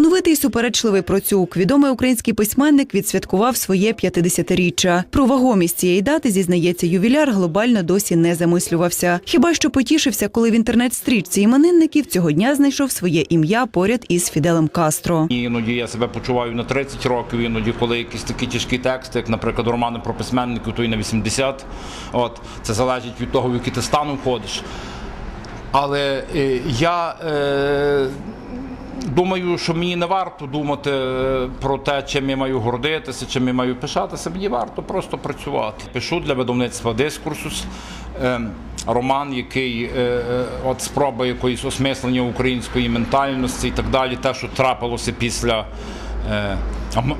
Талановитий суперечливий Процюк, відомий український письменник, відсвяткував своє 50-річчя. Про вагомість цієї дати, зізнається ювіляр, глобально досі не замислювався. Хіба що потішився, коли в інтернет-стрічці іменинників цього дня знайшов своє ім'я поряд із Фіделем Кастро. Іноді я себе почуваю на 30 років, іноді, коли якісь такі тяжкі тексти, як, наприклад, романи про письменників, то і на 80. От, це залежить від того, в який ти стан входиш. Але е, я е, думаю, що мені не варто думати е, про те, чим я маю гордитися, чим я маю пишатися. Мені варто просто працювати. Пишу для видавництва дискурсус. Е, роман, який е, от спроба якоїсь осмислення української ментальності і так далі, те, що трапилося після.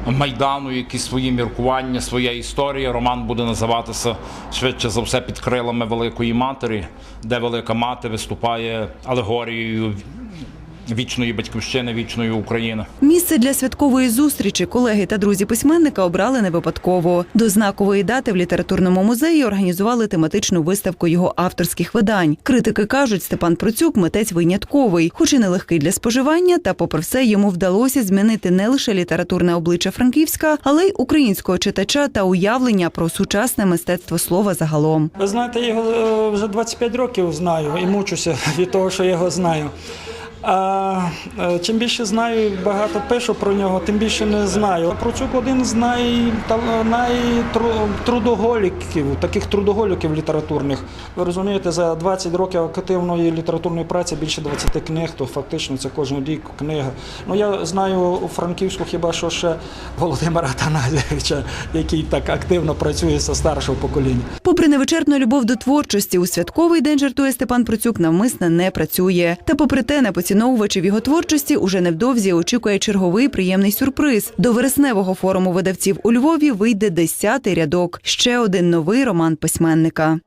Майдану, якісь свої міркування, своя історія. Роман буде називатися швидше за все під крилами Великої Матері, де Велика Мати виступає алегорією вічної батьківщини, вічної України. Місце для святкової зустрічі колеги та друзі письменника обрали не випадково. До знакової дати в літературному музеї організували тематичну виставку його авторських видань. Критики кажуть, Степан Процюк митець винятковий, хоч і нелегкий для споживання, та, попри все, йому вдалося змінити не лише літературне обличчя Франківська, але й українського читача та уявлення про сучасне мистецтво слова загалом. Ви знаєте, я його е, вже 25 років знаю і мучуся від того, що я його знаю. А е, чим більше знаю, багато пишу про нього, тим більше не знаю. Процюк один з най, таких трудоголіків літературних. Ви розумієте, за 20 років активної літературної праці більше 20 книг, то фактично це кожен рік книга. Ну я знаю у Франківську хіба що ще Володимира Таназевича, який так активно працює зі старшого покоління. Попри невичерпну любов до творчості, у святковий день жартує Степан Процюк навмисне не працює. Та попри те, на поціновувачів його творчості уже невдовзі очікує черговий приємний сюрприз. До вересневого форуму видавців у Львові вийде десятий рядок. Ще один новий роман письменника.